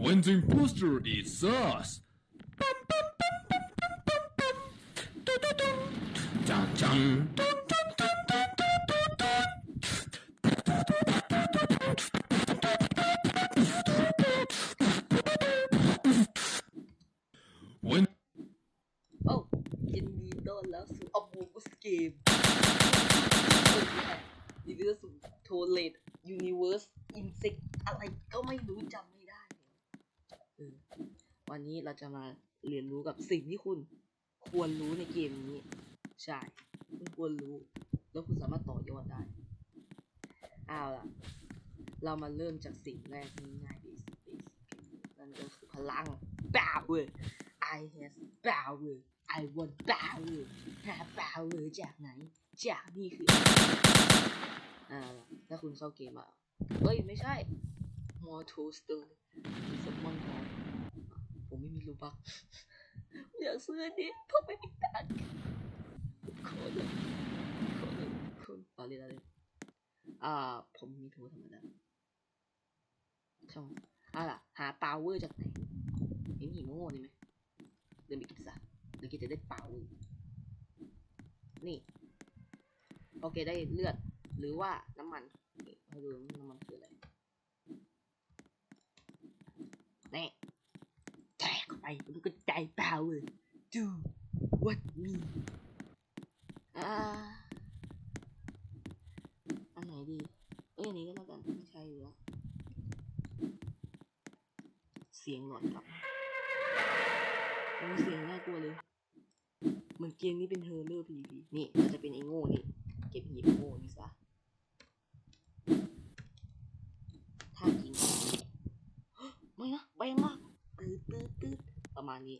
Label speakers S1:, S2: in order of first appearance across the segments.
S1: When the imposter is us. When
S2: Oh, hindi daw so a bogus game. It is too late. Universe insect อะไรก็ไม่รู้จำ วันนี้เราจะมาเรียนรู้กับสิ่งที่คุณควรรู้ในเกมนี้ ใช่ คุณควรรู้ แล้วคุณสามารถต่อยอดได้เอาล่ะ เรามาเริ่มจากสิ่งแรกง่ายๆ basic basic นั่นก็คือพลัง power I has power I want power หา power จากไหน จากนี่คืออ่าถ้าคุณเข้าเกมอะเฮ้ย ไม่ใช่ more toaster สมอนของผม ไม่มีรูบักอยากซื้ออันนี้ผมไม่มีตังค์ขอเลยขอเลยคุณเอาเลยเอาเลยอ่า ผมมีโทรธรรมดาช่องอะล่ะ หา power จากไหนเห็นหิโง่นี่ไหมเดินไปกินซะเดี๋ยวกินจะได้ power นี่ โอเคได้เลือด หรือว่าน้ำมันนี่ให้ดูน้ำมันคืออะไรนี่แทกเข้า ไปมันก็ใจ power do what me อ่าอันไหนดี เอ้ยอันนี้ก็แล้วกันไม่ใช่อยู่แล้วเสียงหลอนกลับมาโอ้เสียงน่ากลัวเลย เหมือนเกมนี้เป็นเฮอร์เลอร์พีพีนี่เราจะเป็นไอ้โง่นี่ เก็บหีบโง่นี่ซะถ้าจริงไม่นะ ไปมาก ตืดตืดประมาณนี้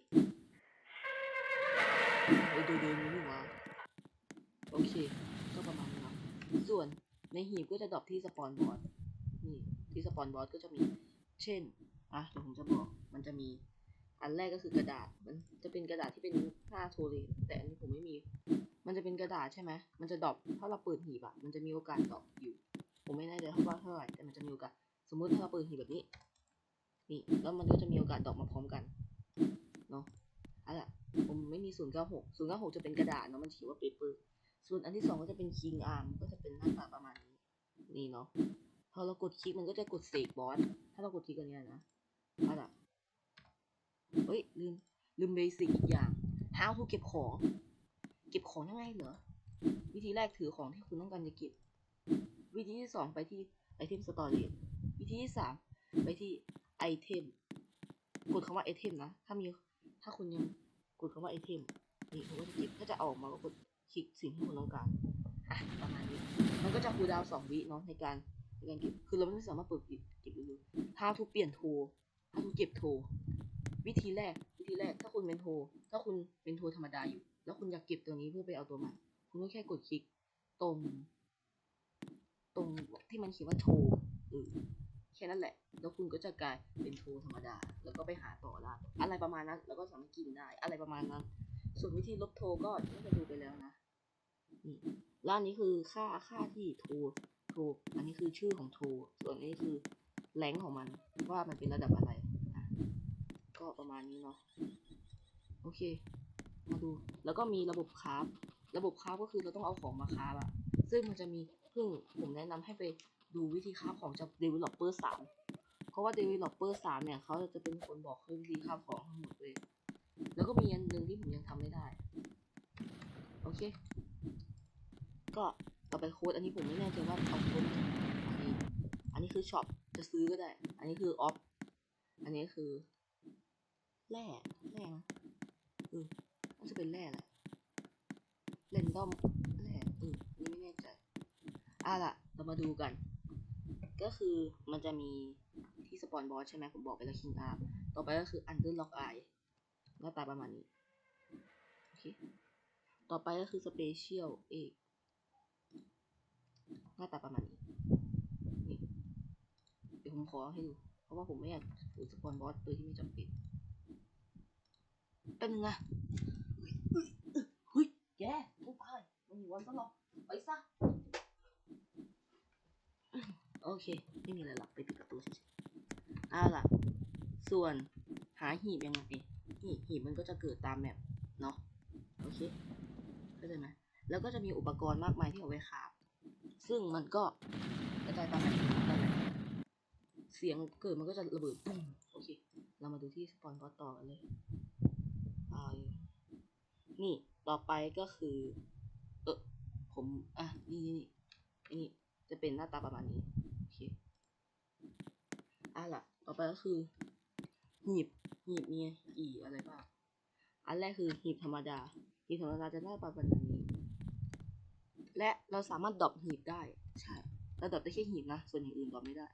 S2: เอ้ยเดินเดินนี่วะโอเค ก็ประมาณนี้เนาะส่วนในหีบก็จะดรอปที่สปอนบอร์ดนี่ที่สปอนบอร์ดก็จะมี เช่นอะเดี๋ยวผมจะบอกมันจะมีอันแรกก็คือกระดาษ มันจะเป็นกระดาษที่เป็นหน้าโทรเลแต่อันนี้ผมไม่มี มันจะเป็นกระดาษใช่ไหมมันจะดรอปถ้าเราเปิดหีบอะมันจะมีโอกาสดรอปอยู่ ผมไม่แน่ใจว่าเท่าไหร่แต่มันจะมีโอกาส สมมุติถ้าเราเปิดหีบแบบนี้ นี่แล้วมันก็จะมีโอกาสดอปมาพร้อมกันเนาะเอาล่ะผมไม่มีศูนย์เก้าหกศูนย์เก้าหกจะเป็นกระดาษเนาะมันถือว่าเปเปอร์ส่วนอันที่สองก็จะเป็นคิงอาร์มก็จะเป็นหน้าตาประมาณนี้นี่เนาะพอเรากดคลิกมันก็จะกดเสกบอสถ้าเรากดคลิกอันเนี้ยนะเอาล่ะเฮ้ยลืมลืมเบสิกอีกอย่าง how to เก็บของ เก็บของยังไงเหรอวิธีแรกถือของที่คุณต้องการจะเก็บ วิธีที่สองไปที่ไอเทมสตอรี่วิธีที่สามไปที่ ไอเทมกดคำว่าไอเทมนะ ถ้ามี ถ้าคุณยังกดคำว่าไอเทมนี่คุณก็จะเก็บถ้าจะออกมาก็กดคลิกสิ่งที่คุณต้องการอะประมาณนี้ มันก็จะคูลดาวสองวิเนาะในการในการเก็บ คือเราไม่สามารถเปิดเก็บเลย how to เปลี่ยนโทร how to เก็บโทรวิธีแรก วิธีแรก ถ้าคุณเป็นโทรถ้าคุณเป็นโทรธรรมดาอยู่ แล้วคุณอยากเก็บตัวนี้เพื่อไปเอาตัวใหม่ คุณก็แค่กดคลิกตรง ตรงที่มันเขียนว่าโทรเออแค่นั้นแหละ แล้วคุณก็จะกลายเป็นโทรธรรมดา แล้วก็ไปหาต่อได้อะไรประมาณนั้น แล้วก็สามารถกินได้ อะไรประมาณนั้น ส่วนวิธีลบโทรก็น่าจะดูไปแล้วนะนี่แล้วอันนี้คือค่าค่าที่โทรโทรอันนี้คือชื่อของโทรส่วนนี้คือแรงของมันว่ามันเป็นระดับอะไรอะก็ประมาณนี้เนาะโอเค มาดูแล้วก็มีระบบคราฟระบบคราฟก็คือเราต้องเอาของมาคราฟอะซึ่งมันจะมีเพิ่งผมแนะนำให้ไปดูวิธีคราฟของจาก developer 3 เพราะว่า developer 3เนี่ยเขาจะเป็นคนบอกให้วิธีคราของทั้งหมดเลย แล้วก็มีอันหนึ่งที่ผมยังทำไม่ได้ โอเค ก็ต่อไปโค้ดอันนี้ผมไม่แน่ใจว่าเอาโค้ดอันนี้ อันนี้คือช็อปจะซื้อก็ได้ อันนี้คือออฟ อันนี้คือแร่แร่นะเออน่าจะเป็นแร่แหละเรนดอมแร่เอออันนี้ไม่แน่ใจอะล่ะ เรามาดูกัน ก็คือมันจะมี ปอนบอสใช่ไหมผมบอกไปแล้วคิงอาร์ต่อไปก็คืออันเดอร์ล็อกไอหน้าตาประมาณนี้ โอเค ต่อไปก็คือสเปเชียลเอกหน้าตาประมาณนี้ นี่ เดี๋ยวผมขอให้ดู เพราะว่าผมไม่อยากถือสปอนบอสโดยที่ไม่จำเป็น เป็นไงเฮ้ยเฮ้ยเฮ้ยแกไม่ไปมันอยู่วันซะหรอกไปซะ โอเค ไม่มีอะไรหรอกไปปิดประตูเฉย เอาล่ะ ส่วนหาหีบยังไงนี่หีบมันก็จะเกิดตามแมปเนาะโอเคเข้าใจไหมแล้วก็จะมีอุปกรณ์มากมายที่เอาไว้คาบซึ่งมันก็กระจายตามแมปเสียงเกิดมันก็จะระเบิดปุ้มโอเค เรามาดูที่สปอนบอสต่อกันเลยอ่านี่ต่อไปก็คือ เออผมอะนี่นี่นี่นี่จะเป็นหน้าตาประมาณนี้โอเคอะล่ะ ต่อไปก็คือ หีบ หีบมีกี่อะไรบ้างอันแรกคือหีบธรรมดา หีบธรรมดาจะได้ประมาณนี้ และเราสามารถดรอปหีบได้ ใช่ เราดรอปได้แค่หีบนะ ส่วนอย่างอื่นดรอปไม่ได้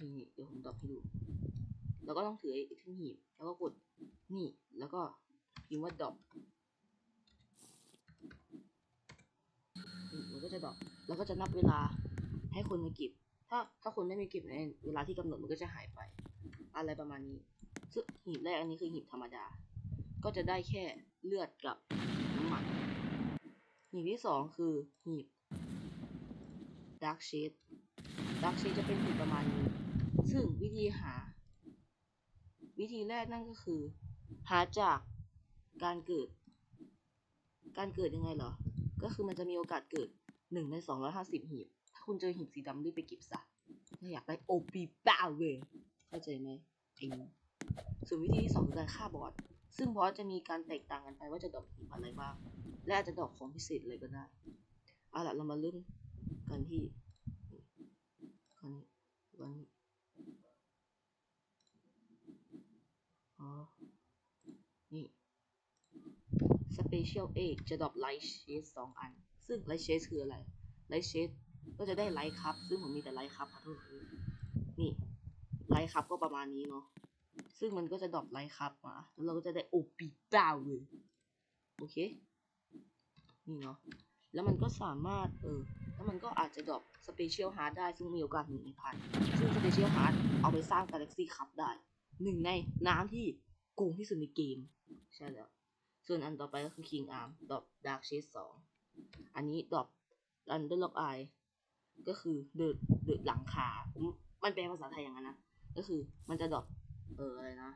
S2: นี่เดี๋ยวผมดรอปให้ดูแล้วก็ต้องถือไอ้ที่หีบ แล้วก็กดนี่ แล้วก็พิมพ์ว่าดรอปมันก็จะดรอปแล้วก็จะนับเวลาให้คนมาเก็บ ถ้าถ้าคนไม่มีเก็บในเวลาที่กำหนดมันก็จะหายไป อะไรประมาณนี้ซึ่งหีบแรกอันนี้คือหีบธรรมดา ก็จะได้แค่เลือดกับน้ำมันหีบที่สองคือหีบ Dark Shade Dark Shade จะเป็นหีบประมาณนี้ ซึ่งวิธีหา วิธีแรกนั่นก็คือ หาจากการเกิด การเกิดยังไงเหรอ ก็คือมันจะมีโอกาสเกิดหนึ่งในสองร้อยห้าสิบหีบ คุณเจอหีบสีดำรีบไปเก็บซะถ้าอยากได้โอปีบ้าเวยเข้าใจไหมไอ้นี่ส่วนวิธีที่สองคือการฆ่าบอสซึ่งบอสจะมีการแตกต่างกันไปว่าจะดรอปหีบอะไรบ้าง และอาจจะดรอปของพิเศษเลยก็ได้เอาล่ะเรามาเริ่มกันที่กันนี้กันนี้อ๋อนี่ Special Egg จะดรอป Light Shade สองอัน ซึ่ง Light Shade คืออะไร Light Shade ก็จะได้ Light ครับ ซึ่งผมมีแต่ Light ครับขอโทษนี่ Light ครับก็ประมาณนี้เนาะซึ่งมันก็จะดรอป Light ครับมาแล้วเราก็จะได้โอปีบ้าเลยโอเค นี่เนาะแล้วมันก็สามารถเออแล้วมันก็อาจจะดรอป Special Heart ได้ซึ่งมีโอกาสหนึ่งในพันซึ่ง Special Heart เอาไปสร้าง Galaxy Cup ได้หนึ่งในน้ำที่โกงที่สุดในเกม ใช่แล้ว ส่วนอันต่อไปก็คือ King Arm ดรอป Dark Shade 2อันนี้ดรอป Underlock Eye ก็ คือเดือดเดือดหลังคา มันเป็นภาษาไทยอย่างนั้นนะ ก็คือมันจะดรอปเอออะไรนะ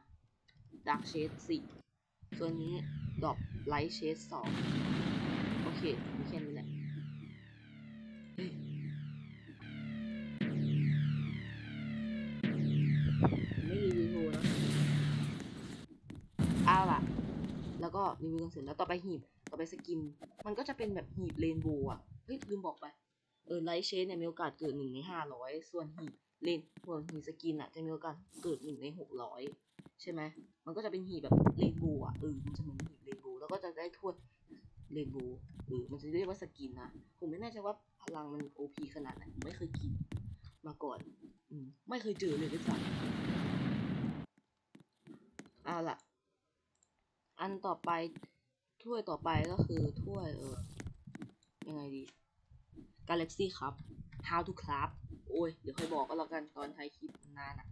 S2: Dark Shade 4ส่วนนี้ดรอป Light Shade 2โอเคมีแค่นี้แหละเฮ้ยไม่รีวิวโนะเอาล่ะ แล้วก็รีวิวกันเสร็จแล้วต่อไปหีบ ต่อไปสกิน มันก็จะเป็นแบบหีบเรนโบว์อะ เฮ้ยลืมบอกไป เออไลท์เชนเนี่ยมีโอกาสเกิดหนึ่งในห้าร้อยส่วนหีบเลนส่วนหีบสกินอะจะมีโอกาสเกิดหนึ่งในหกร้อยใช่ไหมมันก็จะเป็นหีบแบบเรนโบว์อะเออมันจะเหมือนหีบเรนโบว์แล้วก็จะได้ถ้วยเรนโบว์เออมันจะเรียกว่าสกินนะผมไม่แน่ใจว่าพลังมันโอพีขนาดไหนผมไม่เคยกินมาก่อนอืมไม่เคยเจอเลยด้วยซ้ำเอาล่ะ อันต่อไปถ้วยต่อไปก็คือถ้วยเออยังไงดี Galaxy ครับ How to craft โอ้ย เดี๋ยวค่อยบอกก็แล้วกันตอนท้ายคลิปนานอะ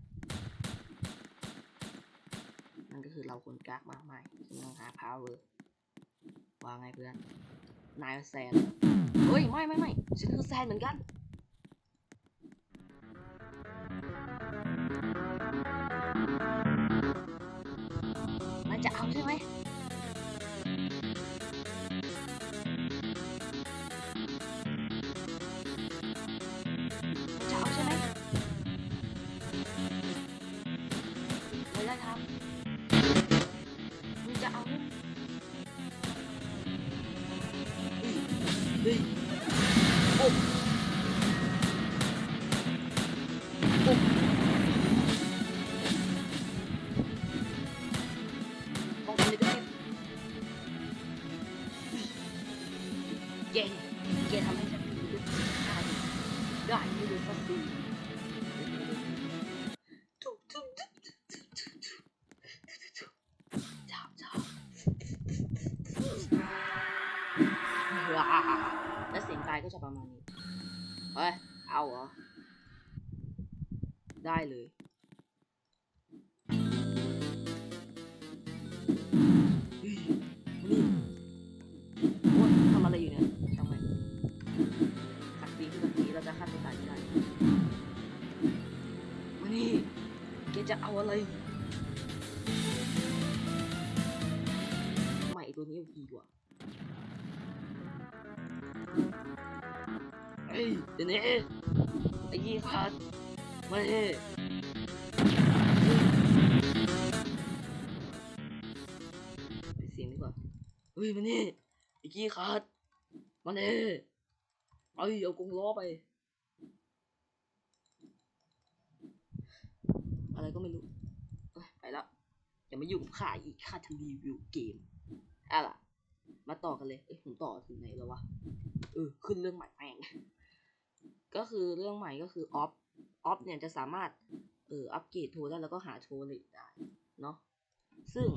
S2: นั่นก็คือเราคนกากมากมายกำลังหา power ว่าไงเพื่อน นายแซนเฮ้ย ไม่ไม่ไม่ฉันคือแซนเหมือนกันมันจะเอาใช่ไหม เฮ้ย แล้วเสียงตายก็จะประมาณนี้ เฮ้ย เอาเหรอ ได้เลยนี่โอ๊ยทำอะไรอยู่เนี่ยทำไมสักทีคือสักทีเราจะฆ่าตัวตายไม่ได้มานี่แกจะเอาอะไรใหม่ตัวนี้โอพีกว่า เฮ้ยเดี๋ยวนี้ไอ้ยี่ขาดมาเฮ้ไปเสียงดีกว่าเฮ้ยมานี่ไอ้ยี่ขาดมาเน่เอ้ยเอากรงล้อไป อะไรก็ไม่รู้ไปแล้วอย่ามายุ่งกับข้าอีกข้าทำรีวิวเกมอะล่ะมาต่อกันเลยเอ้ยผมต่อถึงไหนแล้ววะ เออขึ้นเรื่องใหม่แม่งก็คือเรื่องใหม่ก็คือออฟออฟเนี่ยจะสามารถเอออัปเกรดโทรได้แล้วก็หาโทรเลตได้เนาะซึ่ง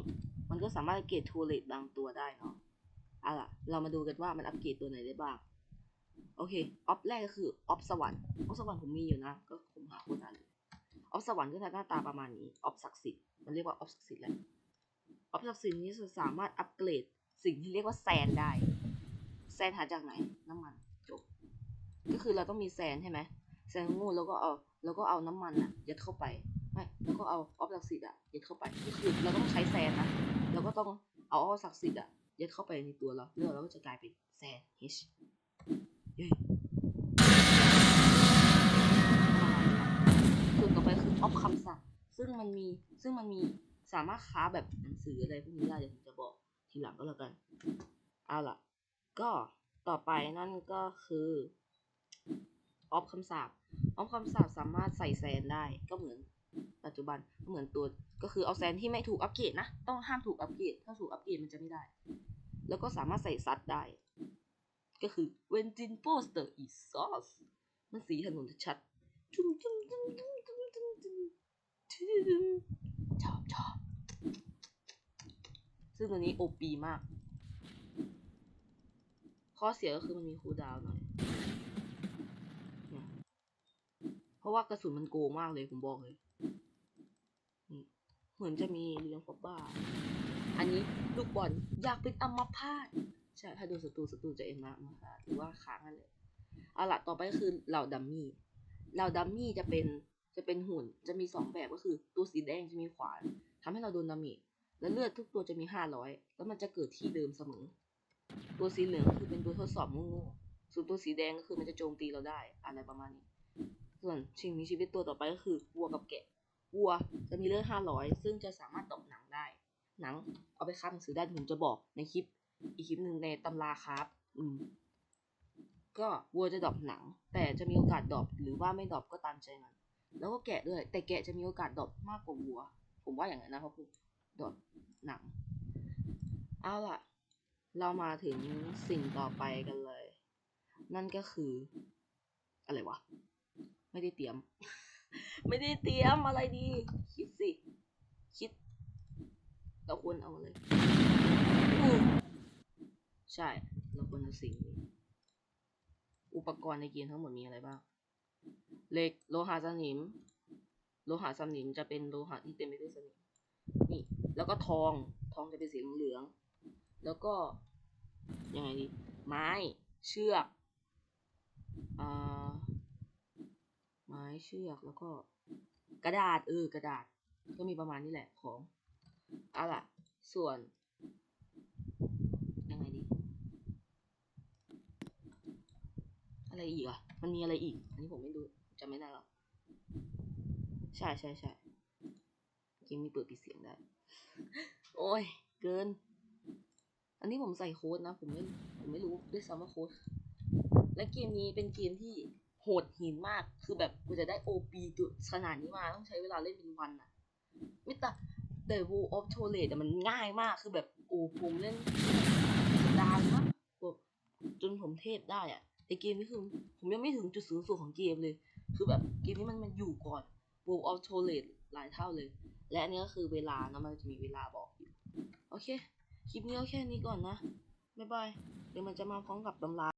S2: มันก็สามารถอัปเกรดโทรเลตบางตัวได้เนาะเอาล่ะเรามาดูกันว่ามันอัปเกรดตัวไหนได้บ้างโอเคออฟแรกก็คือออฟสวรรค์ออฟสวรรค์ผมมีอยู่นะ ก็ผมหาคนานเลยออฟสวรรค์ก็จะหน้าตาประมาณนี้ออฟศักดิ์สิทธิ์มันเรียกว่าออฟศักดิ์สิทธิ์แหละออฟศักดิ์สิทธิ์นี้จะสามารถอัปเกรดสิ่งที่เรียกว่าแซนได้ แซนหาจากไหน น้ำมันจบ ก็คือเราต้องมีแซนใช่ไหมแซนงูแล้วก็เอาแล้วก็เอาน้ำมันอะยัดเข้าไปไม่แล้วก็เอาออฟศักดิ์สิทธิ์อะยัดเข้าไปก็คือเราต้องใช้แซนนะแล้วก็ต้องเอาออฟศักดิ์สิทธิ์อะยัดเข้าไปในตัวเราแล้วเราก็จะกลายเป็นแซน H เย้ส่วนต่อไปคือออฟคำศัพท์ซึ่งมันมีซึ่งมันมีสามารถค้าแบบหนังสืออะไรพวกนี้ได้เดี๋ยวผมจะบอกทีหลังก็แล้วกัน เอาล่ะ ก็ต่อไปนั่นก็คือออฟคำสาปออฟคำสาปสามารถใส่แซนได้ก็เหมือนปัจจุบันก็เหมือนตัวก็คือเอาแซนที่ไม่ถูกอัปเกรดนะ ต้องห้ามถูกอัปเกรดถ้าถูกอัปเกรดมันจะไม่ได้ แล้วก็สามารถใส่ซัดได้ ก็คือ when Jin poster is sauce มันสีถนนชัดจุ้มจุ้มจุ้มจุ้มจุ้มจุ้มจุ้มจุ้มชอบชอบซึ่งตัวนี้โอปีมาก ข้อเสียก็คือมันมีคูลดาวน์หน่อย เพราะว่ากระสุนมันโกงมากเลยผมบอกเลย เหมือนจะมีเรียงฟอบบ้า อันนี้ลูกบอลอยากเป็นอัมพาตใช่ถ้าโดนศัตรูศัตรูจะเอ็นมาอัมาหรือว่าค้างนั่นเลยเอาละต่อไปก็คือเหล่าดัมมี่เหล่าดัมมี่จะเป็นจะเป็นหุ่นจะมีสองแบบก็คือตัวสีแดงจะมีขวานทำให้เราโดนดาเมจและเลือดทุกตัวจะมีห้าร้อยแล้วมันจะเกิดที่เดิมเสมอ ตัวสีเหลืองคือเป็นตัวทดสอบโง่ๆส่วนตัวสีแดงก็คือมันจะโจมตีเราได้อะไรประมาณนี้ ส่วนสิ่งมีชีวิตตัวต่อไปก็คือวัวกับแกะวัวจะมีเลือดห้าร้อยซึ่งจะสามารถตบหนังได้ หนังเอาไปคับหนังสือได้ผมจะบอกในคลิป อีกคลิปหนึ่งในตำราครับอืมก็วัวจะดรอปหนัง แต่จะมีโอกาสดรอปหรือว่าไม่ดรอปก็ตามใจมัน แล้วก็แกะด้วย แต่แกะจะมีโอกาสดรอปมากกว่าวัว ผมว่าอย่างนั้นนะเพราะผมดรอปหนัง เอาล่ะ เรามาถึงสิ่งต่อไปกันเลย นั่นก็คือ อะไรวะ ไม่ได้เตรียม ไม่ได้เตรียมอะไรดี คิดสิ คิด เราควรเอาอะไรอู้ใช่ เราควรเอาสิ่งนี้ อุปกรณ์ในเกมทั้งหมดมีอะไรบ้าง เหล็ก โลหะสนิม โลหะสนิมจะเป็นโลหะที่เต็มไปด้วยสนิม นี่ แล้วก็ทอง ทองจะเป็นสีเหลือง แล้วก็ยังไงดีไม้เชือกอ่าไม้เชือกแล้วก็กระดาษเออกระดาษ ก็มีประมาณนี้แหละของเอาล่ะ ส่วนยังไงดี อะไรอีกอะ มันมีอะไรอีก อันนี้ผมไม่ดูจำไม่ได้หรอกใช่ใช่ใช่เกมมีเปิดปิดเสียงได้ โอ้ย เกิน อันนี้ผมใส่โค้ดนะ ผมไม่ผมไม่รู้ด้วยซ้ำว่าโค้ดและเกมนี้เป็นเกมที่โหดหินมาก คือแบบกูจะได้โอปีตัวขนาดนี้มาต้องใช้เวลาเล่นเป็นวันอะไม่แต่แต่ World of t o l e t แต่มันง่ายมาก คือแบบโอ้ผมเล่นดานมากแบบจนผมเทพได้อะแต่เกมนี้คือผมยังไม่ถึงจุดสูงสุดของเกมเลย คือแบบเกมนี้มันมันอยู่ก่อน World of t o l e t หลายเท่าเลย และอันนี้ก็คือเวลานะมันจะมีเวลาบอกอยู่ โอเค คลิปนี้ก็แค่นี้ก่อนนะ บ๊ายบาย เดี๋ยวมันจะมาพร้อมกับตำรา